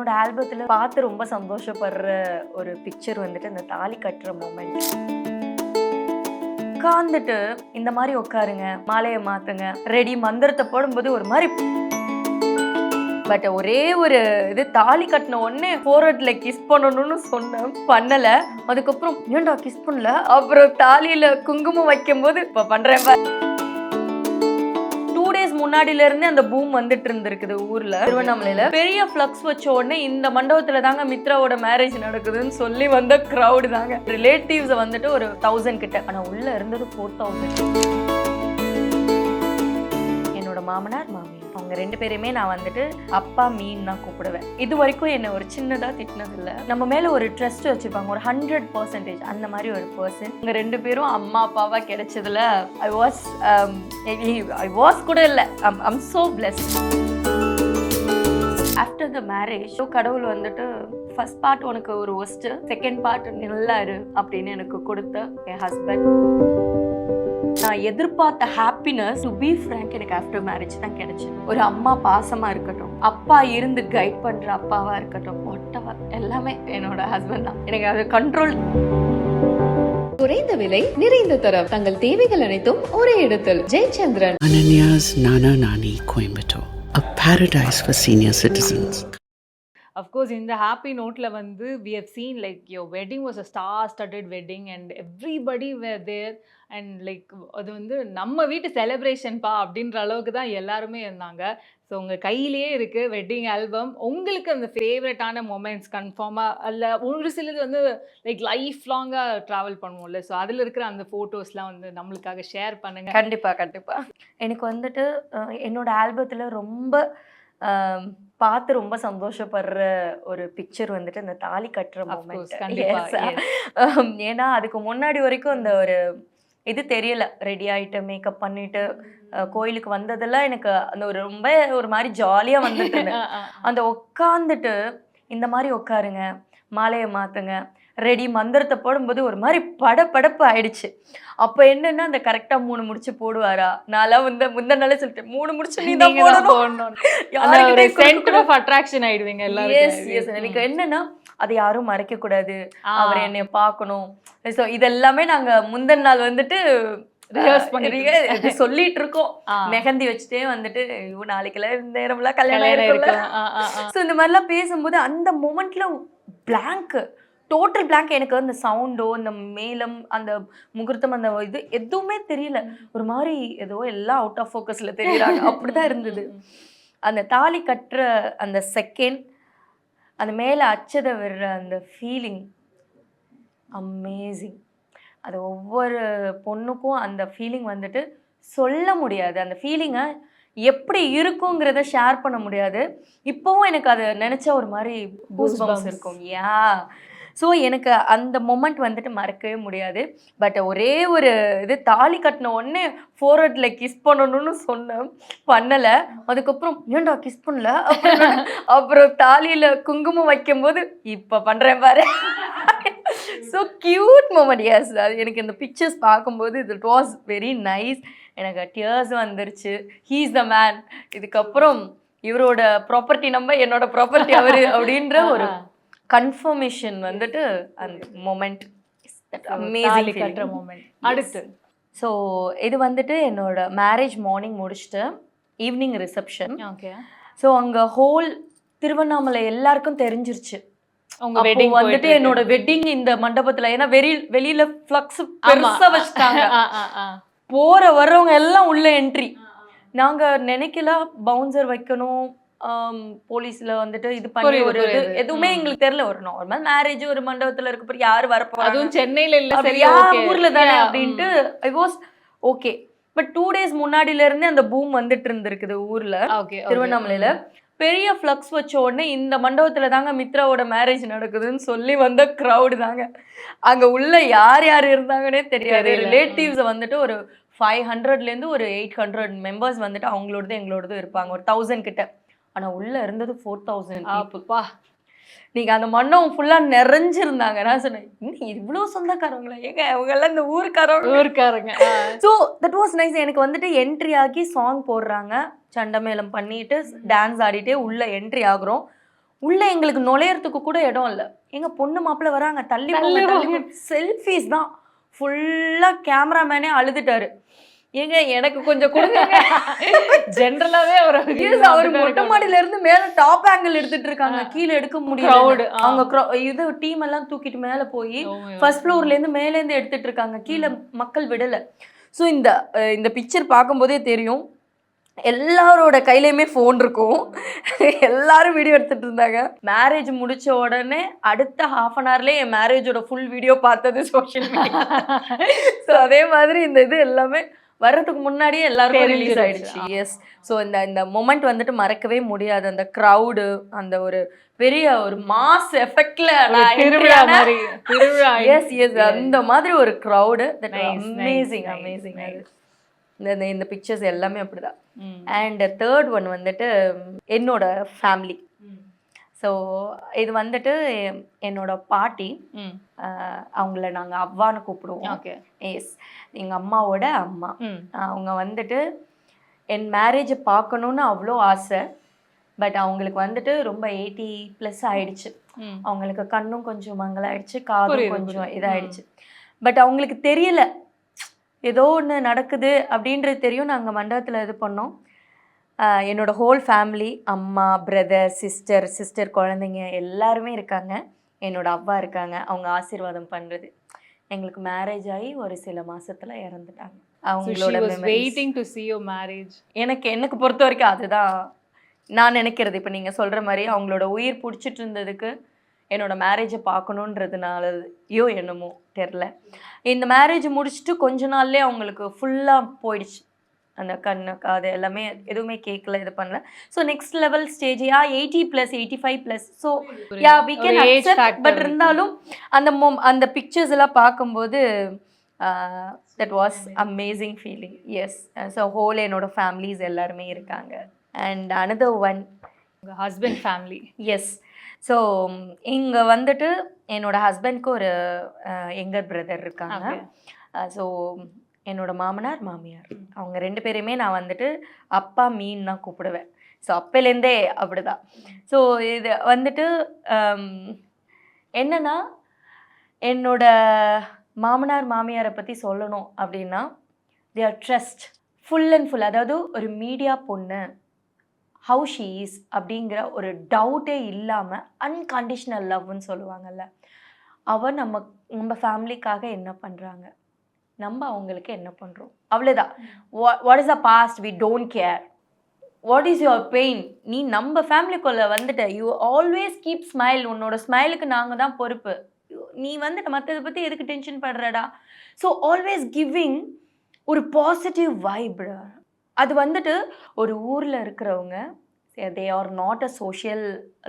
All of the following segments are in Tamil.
என்னோட ஆல்பத்தில் பார்த்து ரொம்ப சந்தோஷப்படுற ஒரு பிக்சர் வந்துட்டு அந்த தாலி கட்டுற மூமெண்ட் உட்காந்துட்டு இந்த மாதிரி உட்காருங்க மாலையை மாத்துங்க ரெடி மந்திரத்தை போடும்போது ஒரு மாதிரி. பட் ஒரே ஒரு இது தாலி கட்டின உடனே போரட்ல கிஸ் பண்ணணும்னு சொன்னேன் பண்ணல. அதுக்கப்புறம் ஏன்டா கிஸ் பண்ணல? அப்புறம் தாலியில குங்குமம் வைக்கும்போது இப்ப பண்றேன் முன்னாடில இருந்து அந்த பூம் வந்துட்டு இருந்திருக்குது ஊர்ல. திருவண்ணாமலையில. பெரிய ஃப்ளக்ஸ் வச்ச உடனே இந்த மண்டபத்துல தாங்க மித்ராவோட மேரேஜ் நடக்குதுன்னு சொல்லி வந்த கிரௌடு தாங்க. ரிலேட்டிவ்ஸ் வந்துட்டு ஒரு தௌசண்ட் கிட்ட. ஆனா உள்ள இருந்தது ஃபோர் தௌசண்ட் என்னோட மாமனார் மாமியார். அவங்க ரெண்டு பேரையுமே நான் வந்துட்டு அப்பா மீன் தான் கூப்பிடுவேன். இது வரைக்கும் என்ன ஒரு சின்னதாக திட்டினதில்லை. நம்ம மேலே ஒரு ட்ரஸ்ட் வச்சுருப்பாங்க. ஒரு ஹண்ட்ரட் பர்சன்டேஜ் அந்த மாதிரி ஒரு பர்சன் இவங்க ரெண்டு பேரும் அம்மா அப்பாவாக கிடைச்சதுல ஐ வாஸ் ஐ வாஸ் கூட இல்லை. I'm I'm so blessed after the marriage கடவுள் வந்துட்டு ஃபர்ஸ்ட் பார்ட் உனக்கு ஒரு ஒஸ்ட்டு செகண்ட் பார்ட் நல்லா இரு அப்படின்னு எனக்கு கொடுத்த என் ஹஸ்பண்ட் நான் எதிர்பார்த்த ஹாப்பினஸ் டு பி ஃப்ரேங்க் எனக்கு ஆஃப்டர் மேரேஜ் தான் கிடைச்சது. ஒரு அம்மா பாசமா இருக்கட்டும் அப்பா இருந்து கைட் பண்ற அப்பாவா இருக்கட்டும் ஒட்டவா எல்லாமே என்னோட ஹஸ்பண்ட் தான். எனக்கு அது கண்ட்ரோல் குறைந்த விலை நிறைந்த தரம். தங்கள் தேவைகள் அனைத்தும் ஒரே இடத்தில். Jayachandran. Ananya's Nana Nani Coimbatore, a paradise for senior citizens. Of course இந்த ஹாப்பி நோட்டில் வந்து we have seen like your wedding was a star studded wedding and everybody were there and like அது வந்து நம்ம வீட்டு செலிப்ரேஷன்ப்பா அப்படின்ற அளவுக்கு தான் எல்லாருமே இருந்தாங்க. ஸோ உங்கள் கையிலேயே இருக்குது வெட்டிங் ஆல்பம் உங்களுக்கு அந்த ஃபேவரட்டான மொமெண்ட்ஸ் கன்ஃபார்மாக அல்ல ஒரு சிலது வந்து லைக் லைஃப் லாங்காக ட்ராவல் பண்ணுவோம்ல. ஸோ அதில் இருக்கிற அந்த ஃபோட்டோஸ்லாம் வந்து நம்மளுக்காக ஷேர் பண்ணுங்கள் கண்டிப்பா கண்டிப்பா. எனக்கு வந்துட்டு அஹ், என்னோட ஆல்பத்துல ரொம்ப பார்த்து ரொம்ப சந்தோஷப்படுற ஒரு பிக்சர் வந்துட்டு அந்த தாலி கட்டுற மூமெண்ட் ஏன்னா அதுக்கு முன்னாடி வரைக்கும் அந்த ஒரு இது தெரியல. ரெடி ஆயிட்டு மேக்கப் பண்ணிட்டு கோயிலுக்கு வந்ததெல்லாம் எனக்கு அந்த ஒரு ரொம்ப ஒரு மாதிரி ஜாலியா வந்துட்டு அந்த உட்காந்துட்டு இந்த மாதிரி உட்காருங்க. மாலையை மாத்துங்க. ரெடி மந்திரத்தை போடும்போது ஒரு மாதிரி படபடப்பு ஆயிடுச்சு. அப்போ என்னன்னா அந்த கரெக்டா மூணு முடிச்சு போடுவாரா? நான்லாம் வந்து முந்த நாளே சொல்லிட்டேன் மூணு முடிச்சு நீ தான் போடணும். அட்ராக்ஷன் ஆயிடுவீங்க எஸ் எஸ் எனக்கு என்னன்னா அதை யாரும் மறைக்க கூடாது அவர் என்னை பார்க்கணும். ஸோ இதெல்லாமே நாங்க முந்தின நாள் வந்துட்டு சொல்லிட்டு இருக்கோம். மெஹந்தி வச்சுட்டே வந்துட்டு ஐயோ நாளைக்கெல்லாம் இந்த நேரம்லாம் கல்யாணம் ஸோ இந்த மாதிரிலாம் பேசும்போது அந்த மொமெண்ட்ல blank. டோட்டல் blank எனக்கு அந்த சவுண்டோ அந்த மேலம் அந்த முகூர்த்தம் அந்த இது எதுவுமே தெரியல. ஒரு மாதிரி ஏதோ எல்லாம் அவுட் ஆஃப் ஃபோக்கஸ்ல தெரியறாங்க. அப்படிதான் இருந்தது. அந்த தாலி கட்டுற அந்த செகண்ட் அந்த மேலே அச்சதை விடுற அந்த ஃபீலிங் அமேசிங் அது ஒவ்வொரு பொண்ணுக்கும் அந்த ஃபீலிங் வந்துட்டு சொல்ல முடியாது. அந்த ஃபீலிங்கை எப்படி இருக்குங்கிறத ஷேர் பண்ண முடியாது. இப்போவும் எனக்கு அது நினச்சா ஒரு மாதிரி பூஸ் Goosebumps. இருக்கும். யா ஸோ எனக்கு அந்த மொமெண்ட் வந்துட்டு மறக்கவே முடியாது. பட் ஒரே ஒரு இது தாலி கட்டின உடனே ஃபோர்வர்டில் கிஸ் பண்ணணும்னு சொன்னேன். பண்ணலை. அதுக்கப்புறம் ஏன்டா கிஸ் பண்ணல? அப்புறம் அப்புறம் குங்குமம் வைக்கும்போது இப்போ பண்றேன் பாரு. ஸோ கியூட் மூமெண்ட் எஸ் அது எனக்கு இந்த பிக்சர்ஸ் பார்க்கும்போது இட் வாஸ் வெரி நைஸ் எனக்கு டியர்ஸ் வந்துருச்சு. ஹீஸ் த மேன் இதுக்கப்புறம் இவரோட ப்ராப்பர்ட்டி நம்ம என்னோட ப்ராப்பர்ட்டி அவர் அப்படின்ற ஒரு கன்ஃபர்மேஷன் வந்துட்டு அந்த மொமெண்ட் தாலி கட்டுற அமேசிங் மூமெண்ட் அடுத்து. ஸோ இது வந்துட்டு என்னோட மேரேஜ் மார்னிங் முடிச்சுட்டு ஈவினிங் ரிசப்ஷன் ஓகே ஸோ அங்கே ஹோல் திருவண்ணாமலை எல்லாருக்கும் தெரிஞ்சிருச்சு. வந்துட்டு என்னோட வெட்டிங் இந்த மண்டபத்துல ஏன்னா வெளி வெளியில ஃப்ளக்ஸ் பெருசா வச்சுட்டாங்க. போற வர்றவங்க எல்லாம் உள்ள என்ட்ரி நாங்க நினைக்கல பவுன்சர் வைக்கணும். போலீஸ்ல வந்துட்டு இது பண்ணி ஒரு இது. எதுவுமே. எங்களுக்கு தெரியல ஒரு நார்மல் மேரேஜ் ஒரு மண்டபத்துல இருக்க போய் யாரு வரப்போ அதுவும் சென்னையில இல்ல சரி அப்படியா okay. ஊர்ல தானே அப்படின்ட்டு. I was okay but two days முன்னாடில இருந்தே அந்த பூம் வந்துட்டு இருந்திருக்குது ஊர்ல. திருவண்ணாமலையில பெரிய ஃப்ளக்ஸ் வச்ச உடனே இந்த மண்டபத்துல தாங்க மித்ராவோட மேரேஜ் நடக்குதுன்னு சொல்லி வந்த crowd தாங்க அங்க உள்ள யார் யார் இருந்தாங்கன்னே தெரியாது. ரிலேட்டிவ்ஸ் வந்துட்டு ஒரு ஃபைவ் ஹண்ட்ரட்லேருந்து ஒரு எயிட் ஹண்ட்ரட் மெம்பர்ஸ் வந்துட்டு அவங்களோடது எங்களோடது இருப்பாங்க ஒரு தௌசண்ட் கிட்ட ஆனா உள்ள இருந்தது ஃபோர் தௌசண்ட் அப்பா நீங்க அந்த மண்டபம் ஃபுல்லா நிறைஞ்சிருந்தாங்க. நான் சொன்னேன் இன்னும் இவ்வளோ சொந்தக்காரங்களா? ஏங்க அவங்க எல்லாம் இந்த ஊருக்காரங்க ஊருக்காரங்க. ஸோ தட் வாஸ் நைஸ் எனக்கு வந்துட்டு என்ட்ரி ஆகி சாங் போடுறாங்க. சண்டமேளம் பண்ணிட்டு டான்ஸ் ஆடிட்டே உள்ள என்ட்ரி ஆகுறோம். உள்ள எங்களுக்கு நுழையறதுக்கு கூட இடம் இல்ல. எங்க பொண்ணு மாப்பிள்ள வராங்க. தள்ளி செல்ஃபிஸ் தான். ஃபுல்லா கேமராமேனே அழுதுட்டாரு. ஏங்க எனக்கு கொஞ்சம் கொடுங்க ஜென்ரலாவே அவர் அவர் மொட்டை மாடியில இருந்து மேல டாப் ஆங்கிள் எடுத்துட்டு இருக்காங்க கீழே எடுக்க ஆ. அவங்க இது டீம் எல்லாம் தூக்கிட்டு மேல போய் ஃபர்ஸ்ட் ஃப்ளோர்ல இருந்து மேல இருந்து எடுத்துட்டு இருக்காங்க கீழே மக்கள் விடல. ஸோ இந்த இந்த பிக்சர் பார்க்கும்போதே தெரியும். எல்லாரோட கையிலயுமே ஃபோன் இருக்கும். எல்லாரும் வீடியோ எடுத்துட்டு இருந்தாங்க மேரேஜ் முடிச்ச உடனே அடுத்த ஹாஃப் அன் ஹவர்லேயே என் மேரேஜோட ஃபுல் வீடியோ பார்த்தது சோஷியல் மீடியா ஸோ அதே மாதிரி இந்த இது எல்லாமே வர்றதுக்கு முன்னாடியே எல்லாருக்கும் ரிலீஸ். ஆயிடுச்சு. எஸ் ஸோ இந்த இந்த மொமெண்ட் வந்துட்டு மறக்கவே முடியாது. அந்த க்ரௌடு அந்த ஒரு பெரிய ஒரு மாஸ் எஃபெக்ட்ல திருவிழா மாதிரி திருவிழா எஸ் எஸ் அந்த மாதிரி ஒரு க்ரௌடு தட் அமேசிங் அமேசிங். இந்த இந்த- பிக்சர்ஸ் எல்லாமே அப்படிதான். அண்ட் தேர்ட் ஒன் வந்துட்டு என்னோட ஃபேமிலி ஸோ இது வந்துட்டு என்னோட பாட்டி அவங்கள நாங்கள் அவ்வான்னு கூப்பிடுவோம். ஓகே. எஸ் எங்கள் அம்மாவோட அம்மா. அவங்க வந்துட்டு என் மேரேஜை பார்க்கணுன்னு அவ்வளோ ஆசை. பட் அவங்களுக்கு வந்துட்டு ரொம்ப எயிட்டி ப்ளஸ் ஆயிடுச்சு. அவங்களுக்கு கண்ணும் கொஞ்சம் மங்கலாயிடுச்சு காதும் கொஞ்சம். இதாயிடுச்சு. பட் அவங்களுக்கு தெரியல. ஏதோ ஒன்று நடக்குது அப்படின்றது தெரியும். நாங்கள் மண்டபத்தில் இது பண்ணோம். ஆஹ் என்னோட ஹோல் ஃபேமிலி அம்மா பிரதர் சிஸ்டர் சிஸ்டர் குழந்தைங்க எல்லாருமே இருக்காங்க. என்னோட அவ்வா இருக்காங்க. அவங்க ஆசீர்வாதம் பண்ணுறது எங்களுக்கு மேரேஜ் ஆகி ஒரு சில மாசத்துல இறந்துட்டாங்க. அவங்களோட was memories. waiting to see your marriage. எனக்கு எனக்கு பொறுத்த வரைக்கும் அதுதான் நான் நினைக்கிறது. இப்போ நீங்கள் சொல்கிற மாதிரி அவங்களோட உயிர் பிடிச்சிட்டு இருந்ததுக்கு என்னோட மேரேஜை பார்க்கணுன்றதுனாலயோ என்னமோ தெரில இந்த மேரேஜ் முடிச்சுட்டு கொஞ்ச நாள்லயே அவங்களுக்கு ஃபுல்லாக போயிடுச்சு. அந்த கண்ணு காது எல்லாமே எதுவுமே கேட்கல இது பண்ணல. So next level stage yeah eighty plus eighty five plus so yeah we can accept but. இருந்தாலும் அந்த மொம் அந்த பிக்சர்ஸ் எல்லாம் பார்க்கும்போது that was amazing feeling yes so whole என்னோட ஃபேமிலிஸ் எல்லாருமே இருக்காங்க. And another one husband family. Yes so இங்கே வந்துட்டு என்னோட ஹஸ்பண்ட்க்கு ஒரு எங்கர் பிரதர் இருக்காங்க. ஸோ என்னோட மாமனார் மாமியார். அவங்க ரெண்டு பேரையுமே நான் வந்துட்டு அப்பா மீன் தான் கூப்பிடுவேன். ஸோ அப்போலேருந்தே அப்படிதான். ஸோ இது வந்துட்டு என்னன்னா என்னோட மாமனார் மாமியாரை பற்றி சொல்லணும் அப்படின்னா they are trust full and full அதாவது ஒரு மீடியா பொண்ணு ஹவு ஷீ இஸ் அப்படிங்கிற ஒரு டவுட்டே இல்லாமல் அன்கண்டிஷ்னல் லவ்னு சொல்லுவாங்கல்ல அவள் நம்ம நம்ம ஃபேமிலிக்காக என்ன பண்ணுறாங்க நம்ம அவங்களுக்கு என்ன பண்ணுறோம் அவ்வளோதான் what is a past we don't care what is your pain நீ நம்ம ஃபேமிலிக்குள்ளே வந்துட்ட யூ ஆல்வேஸ் கீப் ஸ்மைல் உன்னோட ஸ்மைலுக்கு நாங்கள் தான் பொறுப்பு. நீ வந்துட்டு மற்றதை பற்றி எதுக்கு டென்ஷன் படுறடா? ஸோ ஆல்வேஸ் கிவிங் ஒரு பாசிட்டிவ் வைப் அது வந்துட்டு ஒரு ஊரில் இருக்கிறவங்க they are not a social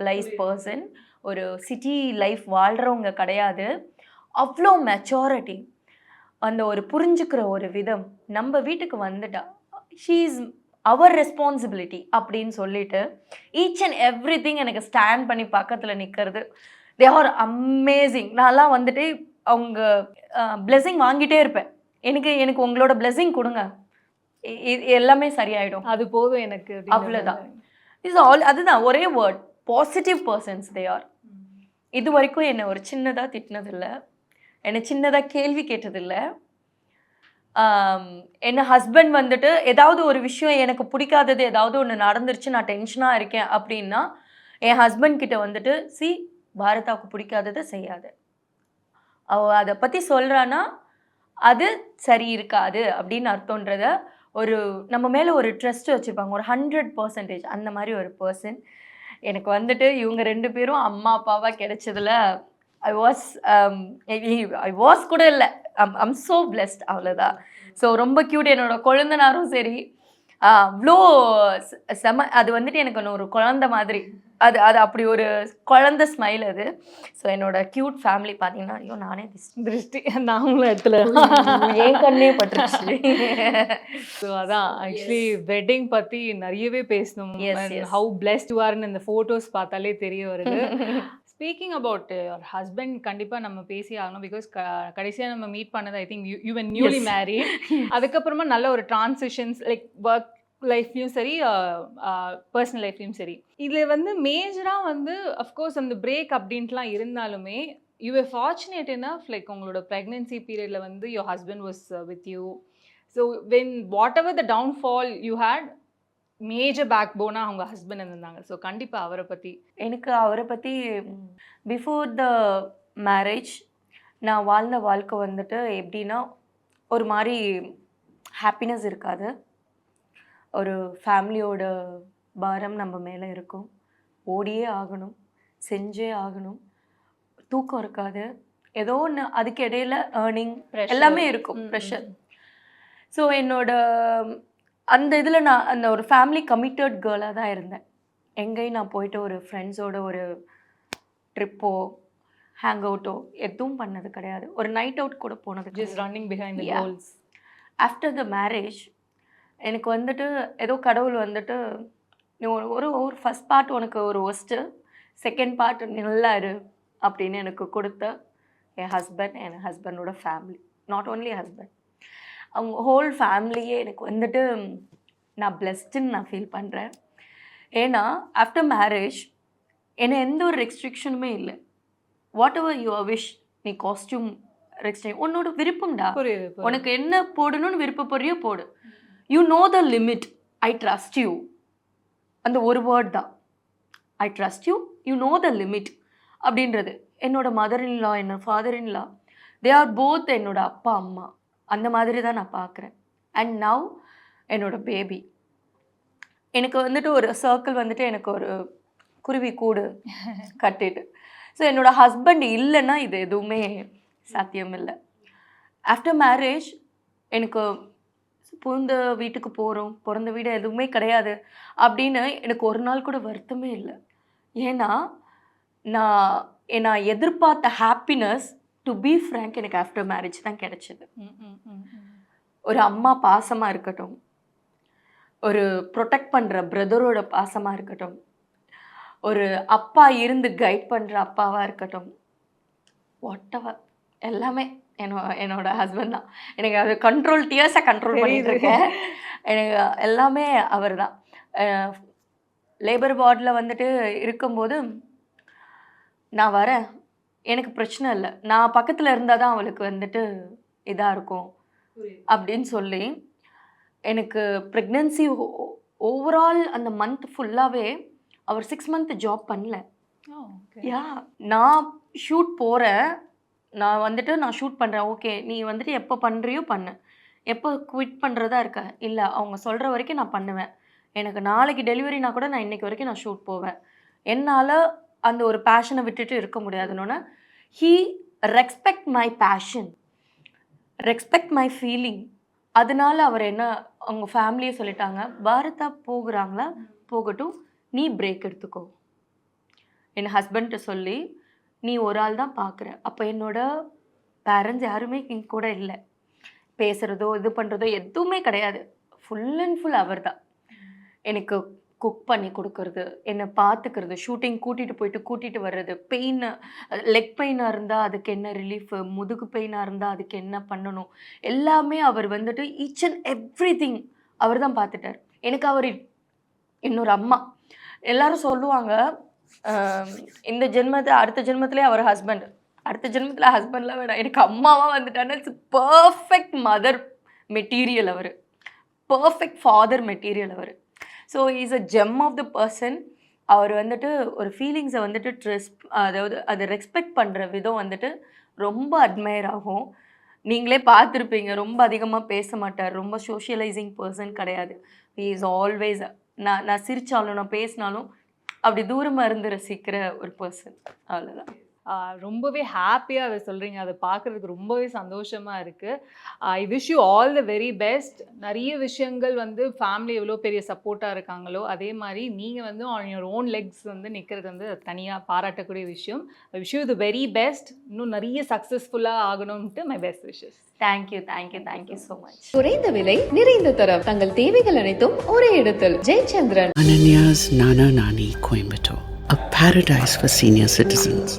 life person ஒரு சிட்டி லைஃப் வாழ்கிறவங்க கிடையாது. அவ்வளோ மெச்சாரிட்டி அந்த ஒரு புரிஞ்சுக்கிற ஒரு விதம் நம்ம வீட்டுக்கு வந்துட்டா ஷீ இஸ் அவர் ரெஸ்பான்சிபிலிட்டி அப்படின்னு சொல்லிட்டு ஈச் அண்ட் எவ்ரி திங் எனக்கு ஸ்டாண்ட் பண்ணி பக்கத்தில் நிற்கிறது தே ஆர் அமேசிங் நான்லாம் வந்துட்டு அவங்க பிளெஸிங் வாங்கிட்டே இருப்பேன். எனக்கு எனக்கு உங்களோட பிளெஸிங் கொடுங்க. எல்லாமே சரியாயிடும். அது போதும் எனக்கு அவ்வளவுதான். இஸ் ஆல் அதுதான் ஒரே word positive persons they are இது வரைக்கும் என்னை ஒரு சின்னதாக திட்டினதில்ல. என்னை சின்னதாக கேள்வி கேட்டதில்லை. என்ன ஹஸ்பண்ட் வந்துட்டு ஏதாவது ஒரு விஷயம் எனக்கு பிடிக்காதது ஏதாவது ஒன்று நடந்துருச்சு நான் டென்ஷனாக இருக்கேன் அப்படின்னா என் ஹஸ்பண்ட் கிட்ட வந்துட்டு சி பாரதாவுக்கு பிடிக்காததை செய்யாது. அவ அதை பற்றி சொல்கிறான்னா அது சரி இருக்காது அப்படின்னு அர்த்தன்றத ஒரு நம்ம மேலே ஒரு ட்ரஸ்ட் வச்சுருப்பாங்க. ஒரு ஹண்ட்ரட் பர்சன்டேஜ் அந்த மாதிரி ஒரு பர்சன் எனக்கு வந்துட்டு இவங்க ரெண்டு பேரும் அம்மா அப்பாவாக கிடைச்சதுல ஐ வாஸ் ஐ வாஸ் கூட இல்லை. ஐம் ஐம் ஸோ பிளெஸ்ட் அவ்வளோதான் ஸோ ரொம்ப க்யூட் என்னோட குழந்தனாரும் சரி அவ்வளோ செம அது வந்துட்டு எனக்கு ஒன்று ஒரு குழந்த மாதிரி. அது அது அப்படி ஒரு குழந்த ஸ்மைல் அது. ஸோ என்னோட க்யூட் ஃபேமிலி பார்த்தீங்கன்னா ஐயோ நானே திருஷ்டி நாங்களும் இடத்துல. என் கண்ணே பட்டுருச்சு. ஸோ அதான் ஆக்சுவலி வெட்டிங் பத்தி நிறையவே பேசணும். ஹவு பிளெஸ்ட் யூஆர்னு இந்த ஃபோட்டோஸ் பார்த்தாலே தெரிய வருது. ஸ்பீக்கிங் அபவுட் யுவர் ஹஸ்பண்ட் கண்டிப்பா நம்ம பேசி ஆகணும். பிகாஸ் கடைசியா நம்ம மீட் பண்ணது I think you you newly. Married அதுக்கப்புறமா நல்ல ஒரு டிரான்சிஷன்ஸ் லைக் ஒர்க் லைஃப்லையும் சரி பர்சனல் லைஃப்லையும் சரி. இதில் வந்து மேஜராக வந்து அஃப்கோர்ஸ் அந்த பிரேக் அப்படின்ட்டுலாம் இருந்தாலுமே you are fortunate enough like உங்களோட ப்ரெக்னென்சி பீரியடில் வந்து your husband was with you so when whatever the downfall you had major back போனாக அவங்க ஹஸ்பண்ட் இருந்தாங்க. ஸோ கண்டிப்பாக அவரை பற்றி எனக்கு அவரை பற்றி பிஃபோர் த மேரேஜ் நான் வாழ்ந்த வாழ்க்கை வந்துட்டு எப்படின்னா ஒரு மாதிரி ஹாப்பினஸ் இருக்காது. ஒரு ஃபேமிலியோட பாரம் நம்ம மேலே இருக்கும். ஓடியே ஆகணும். செஞ்சே ஆகணும். தூக்கம் இருக்காது. ஏதோ ஒன்று அதுக்கு இடையில ஏர்னிங் எல்லாமே இருக்கும். ப்ரெஷர் ஸோ என்னோட அந்த இதில் நான் அந்த ஒரு ஃபேமிலி கமிட்டட் கேர்ளாக தான் இருந்தேன். எங்கேயும் நான் போயிட்டு ஒரு ஃப்ரெண்ட்ஸோட ஒரு ட்ரிப்போ ஹேங் அவுட்டோ எதுவும் பண்ணது கிடையாது. ஒரு நைட் அவுட் கூட போனது just running behind. Goals after the marriage எனக்கு வந்துட்டு ஏதோ கடவுள் வந்துட்டு நீ ஒரு ஒரு ஒரு ஃபஸ்ட் பார்ட் உனக்கு ஒரு ஒஸ்ட்டு செகண்ட் பார்ட் நல்லா இரு அப்படின்னு எனக்கு கொடுத்த என் ஹஸ்பண்ட் என் ஹஸ்பண்டோட ஃபேமிலி நாட் ஓன்லி ஹஸ்பண்ட் அவங்க ஹோல் ஃபேமிலியே எனக்கு வந்துட்டு நான் பிளெஸ்டுன்னு நான் ஃபீல் பண்ணுறேன் ஏன்னா ஆஃப்டர் மேரேஜ் என்னை எந்த ஒரு ரெஸ்ட்ரிக்ஷனுமே இல்லை. வாட் எவர் யுவர் விஷ் நீ காஸ்டியூம் ரெஸ்ட்ரிக் உன்னோட விருப்பம்டா. உனக்கு என்ன போடணும்னு விருப்பப்படுறியோ போடு. You know the limit I trust you அந்த ஒரு வேர்ட் தான். I trust you you know the limit அப்படின்றது. என்னோட மதர் இன்லா என்னோட father in law they are both என்னோட அப்பா அம்மா. அந்த மாதிரி தான் நான் பார்க்குறேன். அண்ட் நவ் என்னோட பேபி எனக்கு வந்துட்டு ஒரு சர்க்கிள் வந்துட்டு எனக்கு ஒரு குருவி கூடு கட்டிட்டு. ஸோ என்னோட ஹஸ்பண்ட் இல்லைன்னா இது எதுவுமே சாத்தியம் இல்லை. ஆஃப்டர் மேரேஜ் எனக்கு புகுந்த வீட்டுக்கு போகிறோம் பிறந்த வீடு எதுவுமே கிடையாது அப்படின்னு எனக்கு ஒரு நாள் கூட வருத்தமே இல்லை. ஏன்னா நான் நான் எதிர்பார்த்த ஹாப்பினஸ் டு பி ஃப்ரேங்க் எனக்கு ஆஃப்டர் மேரேஜ் தான் கிடைச்சது. ஒரு அம்மா பாசமாக இருக்கட்டும் ஒரு ப்ரொடெக்ட் பண்ணுற பிரதரோட பாசமாக இருக்கட்டும் ஒரு அப்பா இருந்து கைட் பண்ணுற அப்பாவாக இருக்கட்டும் வாட் எல்லாமே என்னோ என்னோட ஹஸ்பண்ட் தான். எனக்கு அது கண்ட்ரோல் டியர்ஸை கண்ட்ரோல் பண்ணிட்டு. இருக்கேன். எனக்கு எல்லாமே அவர் தான். லேபர் வார்டில் வந்துட்டு இருக்கும்போது நான் வரேன். எனக்கு பிரச்சனை இல்லை. நான் பக்கத்தில் இருந்தால் தான் அவளுக்கு வந்துட்டு இதாக இருக்கும் அப்படின்னு சொல்லி எனக்கு ப்ரெக்னென்சி ஓவரால் அந்த மந்த் ஃபுல்லாகவே அவர் சிக்ஸ் மந்த் ஜாப் பண்ணல. யா நான் ஷூட் போகிறேன் நான் வந்துட்டு நான் ஷூட் பண்ணுறேன் ஓகே நீ வந்துட்டு எப்போ பண்ணுறியோ பண்ணு. எப்போ குவிட் பண்ணுறதா இருக்க? இல்லை அவங்க சொல்கிற வரைக்கும் நான் பண்ணுவேன். எனக்கு நாளைக்கு டெலிவரினா கூட நான் இன்னைக்கு வரைக்கும் நான் ஷூட் போவேன். என்னால் அந்த ஒரு பேஷனை விட்டுட்டு இருக்க முடியாதுன்னு he respect my passion respect my feeling அதனால அவர் என்ன அவங்க ஃபேமிலியை சொல்லிட்டாங்க பாரதா போகிறாங்களா? போகட்டும் நீ பிரேக் எடுத்துக்கோ. என் ஹஸ்பண்ட்ட சொல்லி நீ ஒரு ஆள் தான் பார்க்குற அப்போ என்னோட பேரண்ட்ஸ் யாருமே இங்கே கூட இல்லை. பேசுகிறதோ இது பண்ணுறதோ எதுவுமே கிடையாது. ஃபுல் அண்ட் ஃபுல் அவர் தான் எனக்கு குக் பண்ணி கொடுக்கறது என்னை பார்த்துக்கிறது ஷூட்டிங் கூட்டிகிட்டு போயிட்டு கூட்டிகிட்டு வர்றது பெயின் லெக் பெயினாக இருந்தால் அதுக்கு என்ன ரிலீஃபு முதுகு பெயினாக இருந்தால் அதுக்கு என்ன பண்ணணும் எல்லாமே அவர் வந்துட்டு ஈச் அண்ட் எவ்ரி திங் அவர் தான் பார்த்துட்டார். எனக்கு அவர் இன்னொரு அம்மா. எல்லாரும் சொல்லுவாங்க இந்த ஜென்மத்தை அடுத்த ஜென்மத்திலே அவர் ஹஸ்பண்ட் அடுத்த ஜென்மத்தில் ஹஸ்பண்ட்லாம் வேணாம். எனக்கு அம்மாவாக வந்துட்டான்னா இட்ஸ் பர்ஃபெக்ட் மதர் மெட்டீரியல் அவர். Perfect father material our. So is a gem of the person அவர் வந்துட்டு ஒரு ஃபீலிங்ஸை வந்துட்டு ட்ரெஸ் அதாவது அதை ரெஸ்பெக்ட் பண்ணுற விதம் வந்துட்டு ரொம்ப அட்மையர் ஆகும். நீங்களே பார்த்துருப்பீங்க ரொம்ப அதிகமாக பேச மாட்டார் ரொம்ப சோஷியலைசிங் பர்சன் கிடையாது. ஹி இஸ் ஆல்வேஸ் நான் நான் சிரிச்சாலும் நான் பேசினாலும் அப்படி தூரமாக இருந்து ரசிக்கிற ஒரு பர்சன் அவ்வளோதான் ரொம்பவே ஹாப்பியாக அதை சொல்கிறீங்க அதை பார்க்குறதுக்கு ரொம்பவே சந்தோஷமாக இருக்குது I wish you all the very best நிறைய விஷயங்கள் வந்து ஃபேமிலி எவ்வளோ பெரிய சப்போர்ட்டாக இருக்காங்களோ அதே மாதிரி நீங்கள் வந்து ஆன் யுவர் ஓன் லெக்ஸ் வந்து நிற்கிறது வந்து தனியாக பாராட்டக்கூடிய விஷயம். I wish you the very best இன்னும் நிறைய சக்ஸஸ்ஃபுல்லாக ஆகணும்ட்டு my best wishes thank you thank you thank you so much குறைந்த விலை நிறைந்த தரம். தங்கள் தேவைகள் அனைத்தும் ஒரே இடத்தில். Jayachandran. Ananya's Nana Nani Coimbatore, a paradise for senior citizens.